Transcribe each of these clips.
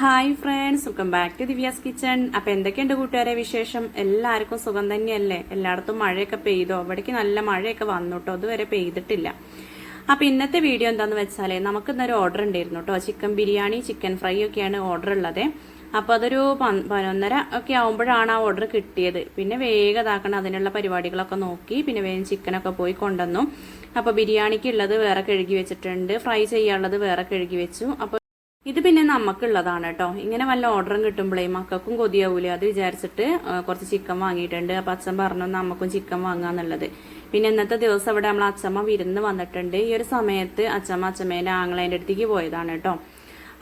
Hi friends welcome back to Divya's kitchen അപ്പൊ എന്തൊക്കെയുണ്ട് കൂട്ടുകാരെ വിശേഷം? എല്ലാവർക്കും സുഖം തന്നെയല്ലേ? എല്ലായിടത്തും മഴയൊക്കെ പെയ്തോ? അവിടേക്ക് നല്ല മഴയൊക്കെ വന്നു അതുവരെ പെയ്തിട്ടില്ല. അപ്പൊ ഇന്നത്തെ വീഡിയോ എന്താന്ന് വെച്ചാലേ നമുക്ക് ഇന്നൊരു ഓർഡർ ഉണ്ടായിരുന്നു കേട്ടോ ചിക്കൻ ബിരിയാണി ചിക്കൻ ഫ്രൈ ഒക്കെയാണ് ഓർഡർ ഉള്ളത്. അപ്പൊ അതൊരു പതിനൊന്നര ഒക്കെ ആവുമ്പോഴാണ് ആ ഓർഡർ കിട്ടിയത്. പിന്നെ വേഗം ഇതാക്കണം. അതിനുള്ള പരിപാടികളൊക്കെ നോക്കി. പിന്നെ വേഗം ചിക്കനൊക്കെ പോയി കൊണ്ടുവന്നു. അപ്പൊ ബിരിയാണിക്ക് ഉള്ളത് വേറെ കഴുകി വെച്ചിട്ടുണ്ട്. ഫ്രൈ ചെയ്യാനുള്ളത് വേറെ കഴുകി വെച്ചു. അപ്പൊ ഇത് പിന്നെ നമുക്കുള്ളതാണ് കേട്ടോ ഇങ്ങനെ വല്ല ഓർഡറും കിട്ടുമ്പോഴേ മക്കൾക്കും കൊതിയാവൂലേ? അത് വിചാരിച്ചിട്ട് കുറച്ച് ചിക്കൻ വാങ്ങിയിട്ടുണ്ട്. അപ്പൊ അച്ഛൻ പറഞ്ഞു നമുക്കും ചിക്കൻ വാങ്ങാന്നുള്ളത്. പിന്നെ ഇന്നത്തെ ദിവസം ഇവിടെ നമ്മൾ അച്ഛമ്മ വിരുന്ന് വന്നിട്ടുണ്ട്. ഈ ഒരു സമയത്ത് അച്ഛമ്മ അച്ഛമ്മേന്റെ ആങ്ങളേന്റെ അടുത്തേക്ക് പോയതാണ് കേട്ടോ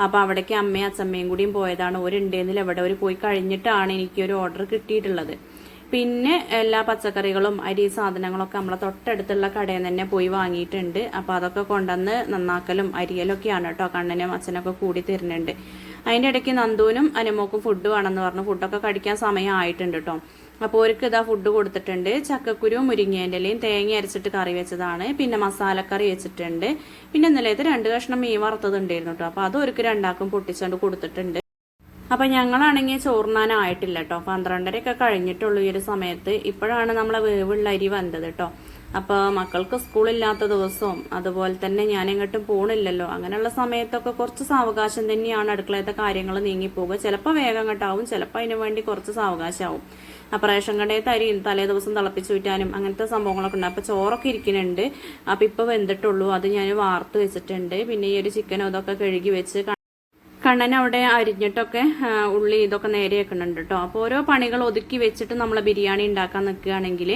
അപ്പൊ അവിടേക്ക് അമ്മയും അച്ഛമ്മയും കൂടിയും പോയതാണ്. ഒരു ഉണ്ടെന്നിൽ എവിടെ ഒരു പോയി കഴിഞ്ഞിട്ടാണ് എനിക്ക് ഒരു ഓർഡർ കിട്ടിയിട്ടുള്ളത്. പിന്നെ എല്ലാ പച്ചക്കറികളും അരി സാധനങ്ങളൊക്കെ നമ്മൾ തൊട്ടടുത്തുള്ള കടയിൽ തന്നെ പോയി വാങ്ങിയിട്ടുണ്ട്. അപ്പൊ അതൊക്കെ കൊണ്ടുവന്ന് നന്നാക്കലും അരിയലൊക്കെയാണ് കേട്ടോ കണ്ണനും അച്ഛനൊക്കെ കൂടി തരുന്നുണ്ട്. അതിന്റെ ഇടയ്ക്ക് നന്ദുവിനും അനുമോക്കും ഫുഡ് വേണമെന്ന് പറഞ്ഞു. ഫുഡൊക്കെ കഴിക്കാൻ സമയം ആയിട്ടുണ്ട് കേട്ടോ. അപ്പോൾ അവർക്ക് ഇതാ ഫുഡ് കൊടുത്തിട്ടുണ്ട്. ചക്കക്കുരു മുരിങ്ങേന്റെ ഇലയും തേങ്ങ അരച്ചിട്ട് കറി വെച്ചതാണ്. പിന്നെ മസാലക്കറി വെച്ചിട്ടുണ്ട്. പിന്നെ ഇന്നലത്തെ രണ്ട് കഷ്ണം മീൻ വറുത്തതുണ്ടായിരുന്നു കേട്ടോ. അപ്പോൾ അത് രണ്ടാക്കും പൊട്ടിച്ചുകൊണ്ട് കൊടുത്തിട്ടുണ്ട്. അപ്പൊ ഞങ്ങളാണെങ്കിൽ ചോറിനാനായിട്ടില്ല കേട്ടോ പന്ത്രണ്ടരയൊക്കെ കഴിഞ്ഞിട്ടുള്ളൂ ഈ ഒരു സമയത്ത്. ഇപ്പോഴാണ് നമ്മളെ വേവുള്ള അരി വന്നത് കേട്ടോ അപ്പൊ മക്കൾക്ക് സ്കൂളില്ലാത്ത ദിവസവും അതുപോലെ തന്നെ ഞാൻ എങ്ങോട്ടും പോണില്ലല്ലോ. അങ്ങനെയുള്ള സമയത്തൊക്കെ കുറച്ച് സാവകാശം തന്നെയാണ് അടുക്കളയത്തെ കാര്യങ്ങൾ നീങ്ങിപ്പോവുക. ചിലപ്പോൾ വേഗം കെട്ടാവും ചിലപ്പോൾ അതിനു വേണ്ടി കുറച്ച് സാവകാശമാവും അപ്പൊ റേഷൻ കടയത്തെ അരി തലേ ദിവസം തിളപ്പിച്ചു വിറ്റാനും അങ്ങനത്തെ സംഭവങ്ങളൊക്കെ ഉണ്ട്. അപ്പൊ ചോറൊക്കെ ഇരിക്കുന്നുണ്ട് അപ്പൊ ഇപ്പൊ വെന്തിട്ടുള്ളൂ. അത് ഞാൻ വാർത്ത് വെച്ചിട്ടുണ്ട്. പിന്നെ ഈ ഒരു ചിക്കനും അതൊക്കെ കഴുകി വെച്ച് കണ്ണൻ അവിടെ അരിഞ്ഞിട്ടൊക്കെ ഉള്ളി ഇതൊക്കെ നേരെ വെക്കുന്നുണ്ട് കേട്ടോ അപ്പോൾ ഓരോ പണികൾ ഒതുക്കി വെച്ചിട്ട് നമ്മൾ ബിരിയാണി ഉണ്ടാക്കാൻ നിൽക്കുകയാണെങ്കിൽ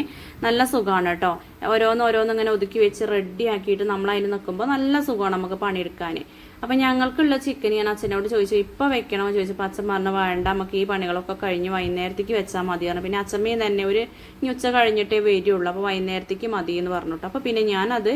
നല്ല സുഖമാണ് കേട്ടോ ഓരോന്ന് ഓരോന്ന് ഇങ്ങനെ ഒതുക്കി വെച്ച് റെഡി ആക്കിയിട്ട് നമ്മൾ അതിന് നിൽക്കുമ്പോൾ നല്ല സുഖമാണ് നമുക്ക് പണിയെടുക്കാൻ. അപ്പം ഞങ്ങൾക്കുള്ള ചിക്കൻ ഞാൻ അച്ഛനോട് ചോദിച്ചു ഇപ്പം വെക്കണമെന്ന് ചോദിച്ചപ്പോൾ അച്ഛൻ പറഞ്ഞു വേണ്ട നമുക്ക് ഈ പണികളൊക്കെ കഴിഞ്ഞ് വൈകുന്നേരത്തേക്ക് വെച്ചാൽ മതി. പറഞ്ഞു. പിന്നെ അച്ഛമ്മയും തന്നെ ഒരു ഉച്ച കഴിഞ്ഞിട്ടേ വരുള്ളൂ അപ്പോൾ വൈകുന്നേരത്തേക്ക് മതി എന്ന് പറഞ്ഞു കേട്ടോ അപ്പോൾ പിന്നെ ഞാനത്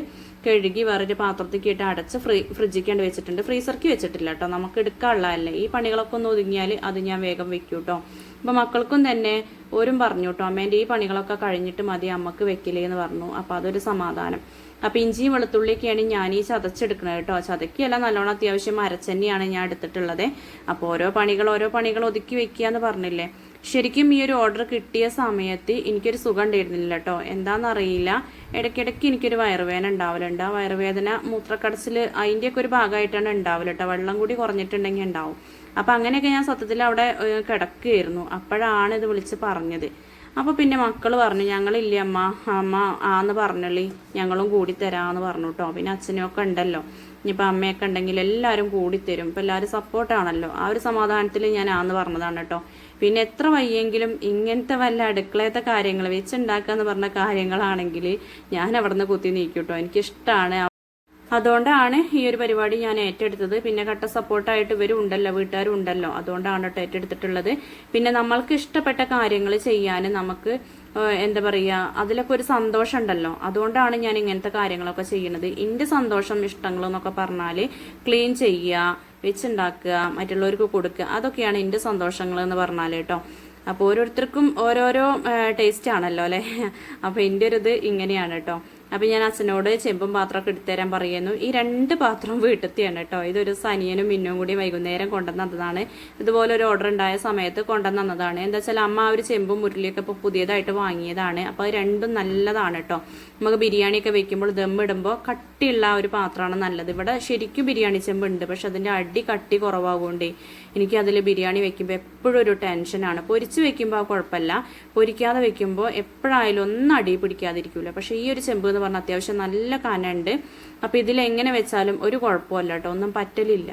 കഴുകി വേറൊരു പാത്രത്തേക്ക് ഇട്ട് അടച്ച് ഫ്രീ ഫ്രിഡ്ജിക്കാണ്ട് വെച്ചിട്ടുണ്ട്. ഫ്രീസർക്ക് വെച്ചിട്ടില്ല കേട്ടോ നമുക്ക് എടുക്കാനുള്ളതല്ലേ ഈ പണികളൊക്കെ ഒന്ന് ഒതുങ്ങിയാൽ അത് ഞാൻ വേഗം വെക്കും കേട്ടോ അപ്പോൾ മക്കൾക്കും തന്നെ ഓരും പറഞ്ഞു കേട്ടോ അമ്മേന്റെ ഈ പണികളൊക്കെ കഴിഞ്ഞിട്ട് മതി അമ്മയ്ക്ക് വെക്കില്ലേ എന്ന് പറഞ്ഞു. അപ്പോൾ അതൊരു സമാധാനം. അപ്പോൾ ഇഞ്ചിയും വെളുത്തുള്ളിയൊക്കെയാണ് ഞാൻ ഈ ചതച്ചെടുക്കുന്നത് കേട്ടോ ചതക്കിയല്ല നല്ലോണം അത്യാവശ്യം അരച്ചന്നെയാണ് ഞാൻ എടുത്തിട്ടുള്ളത്. അപ്പോൾ ഓരോ പണികൾ ഓരോ പണികൾ ഒതുക്കി വെക്കുക എന്ന് പറഞ്ഞില്ലേ? ശരിക്കും ഈ ഒരു ഓർഡർ കിട്ടിയ സമയത്ത് എനിക്കൊരു സുഖം ഉണ്ടായിരുന്നില്ല കേട്ടോ എന്താണെന്നറിയില്ല. ഇടയ്ക്കിടയ്ക്ക് എനിക്കൊരു വയറുവേദന ഉണ്ടാവലുണ്ട്. ആ വയറുവേദന മൂത്രക്കടച്ചിൽ അതിന്റെയൊക്കെ ഒരു ഭാഗമായിട്ടാണ് ഉണ്ടാവൽ കേട്ടോ വെള്ളം കൂടി കുറഞ്ഞിട്ടുണ്ടെങ്കിൽ ഉണ്ടാവും. അപ്പം അങ്ങനെയൊക്കെ ഞാൻ സത്യത്തിൽ അവിടെ കിടക്കുകയായിരുന്നു. അപ്പോഴാണ് ഇത് വിളിച്ച് പറഞ്ഞത്. അപ്പോൾ പിന്നെ മക്കൾ പറഞ്ഞു ഞങ്ങളില്ലേ അമ്മ അമ്മ ആന്ന് പറഞ്ഞള്ളി. ഞങ്ങളും കൂടി തരാമെന്ന് പറഞ്ഞു കേട്ടോ പിന്നെ അച്ഛനും ഒക്കെ ഉണ്ടല്ലോ. ഇനിയിപ്പോൾ അമ്മയൊക്കെ ഉണ്ടെങ്കിൽ എല്ലാവരും കൂടി തരും. ഇപ്പം എല്ലാവരും സപ്പോർട്ടാണല്ലോ ആ ഒരു സമാധാനത്തിൽ ഞാൻ ആന്ന് പറഞ്ഞതാണ് കേട്ടോ. പിന്നെ എത്ര വയ്യെങ്കിലും ഇങ്ങനത്തെ വല്ല അടുക്കളയത്തെ കാര്യങ്ങൾ വെച്ചുണ്ടാക്കുക എന്ന് പറഞ്ഞ കാര്യങ്ങളാണെങ്കിൽ ഞാൻ അവിടെ നിന്ന് കുത്തി നീക്കും കേട്ടോ. എനിക്കിഷ്ടമാണ് അതുകൊണ്ടാണ് ഈ ഒരു പരിപാടി ഞാൻ ഏറ്റെടുത്തത്. പിന്നെ കട്ട സപ്പോർട്ടായിട്ട് ഇവരും ഉണ്ടല്ലോ വീട്ടുകാരും ഉണ്ടല്ലോ. അതുകൊണ്ടാണ് കേട്ടോ ഏറ്റെടുത്തിട്ടുള്ളത്. പിന്നെ നമ്മൾക്ക് ഇഷ്ടപ്പെട്ട കാര്യങ്ങൾ ചെയ്യാൻ നമുക്ക് എന്താ പറയുക അതിലൊക്കെ ഒരു സന്തോഷം ഉണ്ടല്ലോ. അതുകൊണ്ടാണ് ഞാൻ ഇങ്ങനത്തെ കാര്യങ്ങളൊക്കെ ചെയ്യുന്നത്. എന്റെ സന്തോഷം ഇഷ്ടങ്ങൾ എന്നൊക്കെ പറഞ്ഞാൽ ക്ലീൻ ചെയ്യുക വെച്ചുണ്ടാക്കുക മറ്റുള്ളവർക്ക് കൊടുക്കുക അതൊക്കെയാണ് എന്റെ സന്തോഷങ്ങൾ എന്ന് പറഞ്ഞാൽ കേട്ടോ അപ്പോൾ ഓരോരുത്തർക്കും ഓരോരോ ടേസ്റ്റ് ആണല്ലോ അല്ലേ? അപ്പോൾ എന്റെ ഒരു ഇത് ഇങ്ങനെയാണ് കേട്ടോ അപ്പം ഞാൻ അച്ഛനോട് ചെമ്പും പാത്രമൊക്കെ എടുത്തുതരാൻ പറയുന്നു. ഈ രണ്ട് പാത്രവും വീട്ടിലത്തെയാണ് കേട്ടോ. ഇതൊരു സനിയനും മിന്നും കൂടി വൈകുന്നേരം കൊണ്ടുവന്നതാണ് ഇതുപോലെ ഒരു ഓർഡർ ഉണ്ടായ സമയത്ത് കൊണ്ടുവന്നതാണ് എന്താ വെച്ചാൽ അമ്മ ആ ഒരു ചെമ്പും മുരളിയൊക്കെ ഇപ്പോൾ പുതിയതായിട്ട് വാങ്ങിയതാണ്. അപ്പോൾ രണ്ടും നല്ലതാണ് കേട്ടോ. നമുക്ക് ബിരിയാണിയൊക്കെ വെക്കുമ്പോൾ ദം ഇടുമ്പോൾ കട്ടിയുള്ള ഒരു പാത്രമാണ് നല്ലത്. ഇവിടെ ശരിക്കും ബിരിയാണി ചെമ്പ് ഉണ്ട് പക്ഷെ അതിന്റെ അടി കട്ടി കുറവാകൊണ്ടേ എനിക്ക് അതിൽ ബിരിയാണി വെക്കുമ്പോൾ എപ്പോഴും ഒരു ടെൻഷനാണ് പൊരിച്ച് വെക്കുമ്പോൾ കുഴപ്പമില്ല. പൊരിക്കാതെ വെക്കുമ്പോൾ എപ്പോഴായാലും ഒന്നും അടി പിടിക്കാതിരിക്കില്ല പക്ഷേ ഈ ഒരു ചെമ്പ് എന്ന് പറഞ്ഞാൽ അത്യാവശ്യം നല്ല കനുണ്ട് അപ്പോൾ ഇതിൽ എങ്ങനെ വെച്ചാലും ഒരു കുഴപ്പമില്ല കേട്ടോ ഒന്നും പറ്റലില്ല.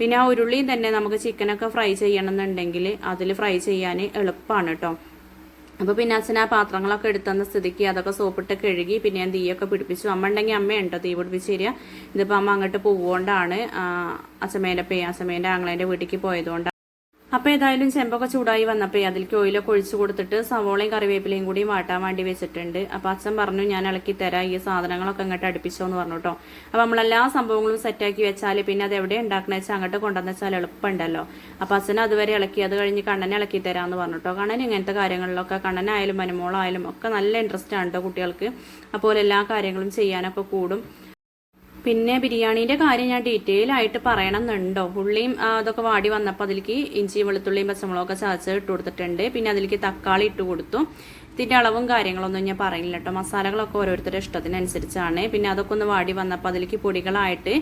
പിന്നെ ആ ഉരുളിയും തന്നെ നമുക്ക് ചിക്കനൊക്കെ ഫ്രൈ ചെയ്യണമെന്നുണ്ടെങ്കിൽ അതിൽ ഫ്രൈ ചെയ്യാൻ എളുപ്പമാണ് കേട്ടോ. അപ്പോൾ പിന്നെ അച്ഛൻ ആ പാത്രങ്ങളൊക്കെ എടുത്തന്ന സ്ഥിതിക്ക് അതൊക്കെ സോപ്പിട്ട് കഴുകി പിന്നെ ഞാൻ തീയൊക്കെ പിടിപ്പിച്ചു. അമ്മ ഉണ്ടെങ്കിൽ അമ്മയുണ്ടോ തീ പിടിപ്പിച്ച് തരിക? ഇതിപ്പോൾ അമ്മ അങ്ങോട്ട് പോവുകൊണ്ടാണ് അച്ഛമ്മേന്റെ പേ അച്ഛമ്മേന്റെ ആങ്ങളേന്റെ വീട്ടിലേക്ക് പോയതുകൊണ്ട് അപ്പോൾ ഏതായാലും ചെമ്പൊക്കെ ചൂടായി വന്നപ്പോൾ അതിലേക്ക് ഓയിലൊക്കെ ഒഴിച്ചു കൊടുത്തിട്ട് സവോളയും കറിവേപ്പിലയും കൂടി വാട്ടാൻ വേണ്ടി വെച്ചിട്ടുണ്ട്. അപ്പോൾ അച്ഛൻ പറഞ്ഞു ഞാൻ ഇളക്കി തരാം. ഈ സാധനങ്ങളൊക്കെ അങ്ങോട്ട് അടുപ്പിച്ചോ എന്ന് പറഞ്ഞു കേട്ടോ അപ്പോൾ നമ്മളെല്ലാ സംഭവങ്ങളും സെറ്റാക്കി വെച്ചാൽ പിന്നെ അത് എവിടെ ഉണ്ടാക്കണ വെച്ചാൽ അങ്ങോട്ട് കൊണ്ടുവന്ന് വെച്ചാൽ എളുപ്പമുണ്ടല്ലോ. അപ്പോൾ അച്ഛൻ അതുവരെ ഇളക്കി അത് കഴിഞ്ഞ് കണ്ണനെ ഇളക്കി തരാമെന്ന് പറഞ്ഞു കേട്ടോ കണ്ണൻ ഇങ്ങനത്തെ കാര്യങ്ങളിലൊക്കെ കണ്ണനായാലും മനുമോളായാലും ഒക്കെ നല്ല ഇൻട്രസ്റ്റ് ആണ് കേട്ടോ കുട്ടികൾക്ക്. അപ്പോൾ എല്ലാ കാര്യങ്ങളും ചെയ്യാനൊക്കെ കൂടും. പിന്നെ ബിരിയാണിന്റെ കാര്യം ഞാൻ ഡീറ്റെയിൽ ആയിട്ട് പറയണമെന്നുണ്ടോ? ഉള്ളിയും ആ, അതൊക്കെ വാടി വന്നപ്പോൾ അതിലേക്ക് ഇഞ്ചി വെളുത്തുള്ളിയും പച്ചമുളകൊക്കെ ചതച്ച് ഇട്ട് കൊടുത്തിട്ടുണ്ട്. പിന്നെ അതിലേക്ക് തക്കാളി ഇട്ട് കൊടുത്തു. ഇതിന്റെ അളവും കാര്യങ്ങളൊന്നും ഞാൻ പറയില്ല കേട്ടോ. മസാലകളൊക്കെ ഓരോരുത്തരുടെ ഇഷ്ടത്തിനനുസരിച്ചാണ്. പിന്നെ അതൊക്കെ ഒന്ന് വാടി വന്നപ്പോൾ അതിലേക്ക് പൊടികളായിട്ട്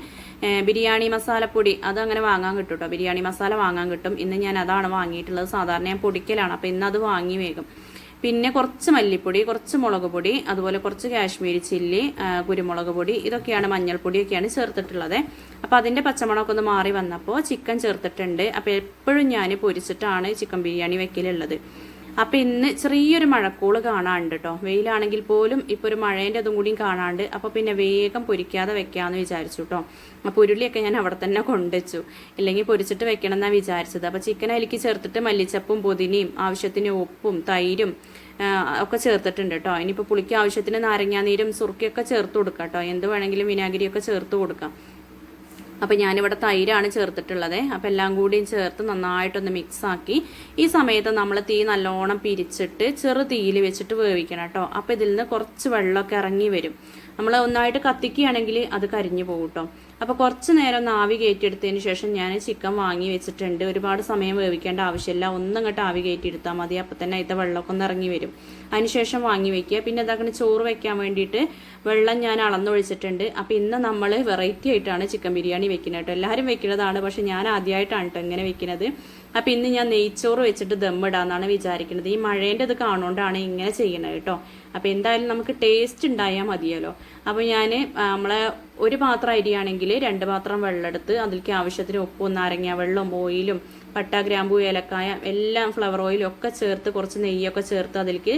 ബിരിയാണി മസാലപ്പൊടി അതങ്ങനെ വാങ്ങാൻ കിട്ടും കേട്ടോ. ബിരിയാണി മസാല വാങ്ങാൻ കിട്ടും. ഇന്ന് ഞാൻ അതാണ് വാങ്ങിയിട്ടുള്ളത്. സാധാരണ ഞാൻ പൊടിക്കലാണ്. അപ്പോൾ ഇന്ന് അത് വാങ്ങി വേഗം. പിന്നെ കുറച്ച് മല്ലിപ്പൊടി കുറച്ച് മുളക് പൊടി അതുപോലെ കുറച്ച് കാശ്മീരി ചില്ലി കുരുമുളക് പൊടി ഇതൊക്കെയാണ് മഞ്ഞൾപ്പൊടിയൊക്കെയാണ് ചേർത്തിട്ടുള്ളത്. അപ്പോൾ അതിന്റെ പച്ചമുളകൊക്കെ ഒന്ന് മാറി വന്നപ്പോൾ ചിക്കൻ ചേർത്തിട്ടുണ്ട്. അപ്പോൾ എപ്പോഴും ഞാൻ പൊരിച്ചിട്ടാണ് ചിക്കൻ ബിരിയാണി വെക്കലുള്ളത്. അപ്പോൾ ഇന്ന് ചെറിയൊരു മഴക്കോൾ കാണാണ്ട് കേട്ടോ വെയിലാണെങ്കിൽ പോലും ഇപ്പോൾ ഒരു മഴേന്റെ അതും കൂടിയും കാണാണ്ട് അപ്പോൾ പിന്നെ വേഗം പൊരിക്കാതെ വെക്കാന്ന് വിചാരിച്ചു കേട്ടോ അപ്പോൾ ഉരുളിയൊക്കെ ഞാൻ അവിടെ തന്നെ കൊണ്ടുവച്ചു. ഇല്ലെങ്കിൽ പൊരിച്ചിട്ട് വെക്കണം എന്നാണ് വിചാരിച്ചത്. അപ്പോൾ ചിക്കൻ അതിലേക്ക് ചേർത്തിട്ട് മല്ലിച്ചപ്പും പുതിനയും ആവശ്യത്തിന് ഉപ്പും തൈരും ഒക്കെ ചേർത്തിട്ടുണ്ട് കേട്ടോ ഇനിയിപ്പോൾ പുളിക്ക് ആവശ്യത്തിന് നാരങ്ങാനീരും സുറുക്കിയൊക്കെ ചേർത്ത് കൊടുക്കാം കേട്ടോ എന്ത് വേണമെങ്കിലും വിനാഗിരിയൊക്കെ ചേർത്ത് കൊടുക്കാം. അപ്പം ഞാനിവിടെ തൈരാണ് ചേർത്തിട്ടുള്ളത്. അപ്പോൾ എല്ലാം കൂടിയും ചേർത്ത് നന്നായിട്ടൊന്ന് മിക്സാക്കി ഈ സമയത്ത് നമ്മൾ തീ നല്ലോണം പിരിച്ചിട്ട് ചെറു തീയിൽ വെച്ചിട്ട് വേവിക്കണം കേട്ടോ. അപ്പോൾ ഇതിൽ നിന്ന് കുറച്ച് വെള്ളമൊക്കെ ഇറങ്ങി വരും. നമ്മൾ ഒന്നായിട്ട് കത്തിക്കുകയാണെങ്കിൽ അത് കരിഞ്ഞു പോകും കേട്ടോ. അപ്പോൾ കുറച്ച് നേരം ഒന്ന് ആവി കയറ്റിയെടുത്തതിന് ശേഷം ഞാൻ ചിക്കൻ വാങ്ങി വെച്ചിട്ടുണ്ട്. ഒരുപാട് സമയം വേവിക്കേണ്ട ആവശ്യമില്ല. ഒന്നങ്ങോട്ട് ആവി കയറ്റിയെടുത്താൽ മതി. അപ്പം തന്നെ അതിന്റെ വെള്ളമൊക്കെ ഒന്ന് ഇറങ്ങി വരും. അതിനുശേഷം വാങ്ങി വെക്കുക. പിന്നെ അതങ്ങനെ ചോറ് വെക്കാൻ വേണ്ടിയിട്ട് വെള്ളം ഞാൻ അളന്നൊഴിച്ചിട്ടുണ്ട്. അപ്പം ഇന്ന് നമ്മൾ വെറൈറ്റി ആയിട്ടാണ് ചിക്കൻ ബിരിയാണി വെക്കുന്നത് കേട്ടോ. എല്ലാവരും വെക്കുന്നതാണ് പക്ഷെ ഞാൻ ആദ്യമായിട്ടാണ് കേട്ടോ ഇങ്ങനെ വെക്കുന്നത്. അപ്പം ഇന്ന് ഞാൻ നെയ്ച്ചോറ് വെച്ചിട്ട് ദമ്മിടാന്നാണ് വിചാരിക്കുന്നത്. ഈ മഴേന്റെ ഇത് കാണുകൊണ്ടാണ് ഇങ്ങനെ ചെയ്യണത് കേട്ടോ. അപ്പം എന്തായാലും നമുക്ക് ടേസ്റ്റ് ഉണ്ടായാൽ മതിയല്ലോ. അപ്പോൾ ഞാൻ നമ്മളെ ഒരു പാത്രം അരിയാണെങ്കിൽ രണ്ട് പാത്രം വെള്ളം എടുത്ത് അതിലേക്ക് ആവശ്യത്തിന് ഉപ്പും നാരങ്ങ വെള്ളം ഓയിലും പട്ട ഗ്രാമ്പു ഏലക്കായ എല്ലാം ഫ്ലവർ ഓയിലും ഒക്കെ ചേർത്ത് കുറച്ച് നെയ്യൊക്കെ ചേർത്ത് അതിലേക്ക്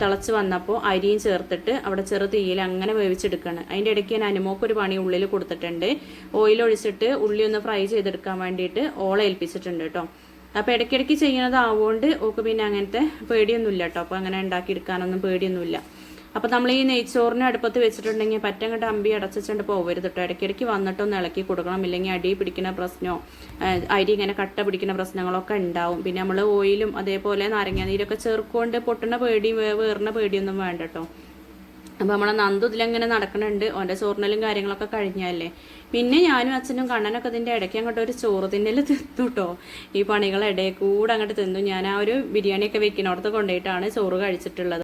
തിളച്ച് വന്നപ്പോൾ അരിയും ചേർത്തിട്ട് അവിടെ ചെറു തീയിൽ അങ്ങനെ വേവിച്ചെടുക്കുകയാണ് അതിന്റെ ഇടയ്ക്ക് ഞാൻ അനുമോക്കൊരു പണി ഉള്ളിൽ കൊടുത്തിട്ടുണ്ട്. ഓയിൽ ഒഴിച്ചിട്ട് ഉള്ളി ഒന്ന് ഫ്രൈ ചെയ്തെടുക്കാൻ വേണ്ടിയിട്ട് ഓള ഏൽപ്പിച്ചിട്ടുണ്ട് കേട്ടോ അപ്പോൾ ഇടയ്ക്കിടയ്ക്ക് ചെയ്യുന്നതാവുകൊണ്ട് ഓക്ക് പിന്നെ അങ്ങനത്തെ പേടിയൊന്നുമില്ല കേട്ടോ അപ്പോൾ അങ്ങനെ ഉണ്ടാക്കിയെടുക്കാനൊന്നും പേടിയൊന്നുമില്ല. അപ്പോൾ നമ്മൾ ഈ നെയ്ച്ചോറിനെ അടുപ്പത്ത് വെച്ചിട്ടുണ്ടെങ്കിൽ പറ്റം കണ്ട അമ്പി അടച്ചിട്ടുണ്ട് പോകരുത് കേട്ടോ ഇടയ്ക്കിടയ്ക്ക് വന്നിട്ടൊന്ന് ഇളക്കി കൊടുക്കണം. ഇല്ലെങ്കിൽ അടി പിടിക്കുന്ന പ്രശ്നമോ അരി ഇങ്ങനെ കട്ട പിടിക്കുന്ന പ്രശ്നങ്ങളൊക്കെ ഉണ്ടാവും. പിന്നെ നമ്മൾ ഓയിലും അതേപോലെ നാരങ്ങാനീരൊക്കെ ചേർക്കൊണ്ട് പൊട്ടുന്ന പേടി വേറിന പേടിയൊന്നും വേണ്ട കേട്ടോ അപ്പോൾ നമ്മളെ നന്ദു ഇതിലെങ്ങനെ നടക്കണുണ്ട്? ഓന്റെ ചോറിനലും കാര്യങ്ങളൊക്കെ കഴിഞ്ഞല്ലേ? പിന്നെ ഞാനും അച്ഛനും കണ്ണനൊക്കെ ഇതിന്റെ ഇടയ്ക്ക് അങ്ങോട്ട് ഒരു ചോറ് തിന്നൽ തിന്നു കേട്ടോ ഈ പണികളെ ഇടയിൽ കൂടെ അങ്ങോട്ട് തിന്നു. ഞാൻ ആ ഒരു ബിരിയാണിയൊക്കെ വെക്കുന്നിടത്ത് കൊണ്ടുപോയിട്ടാണ് ചോറ് കഴിച്ചിട്ടുള്ളത്.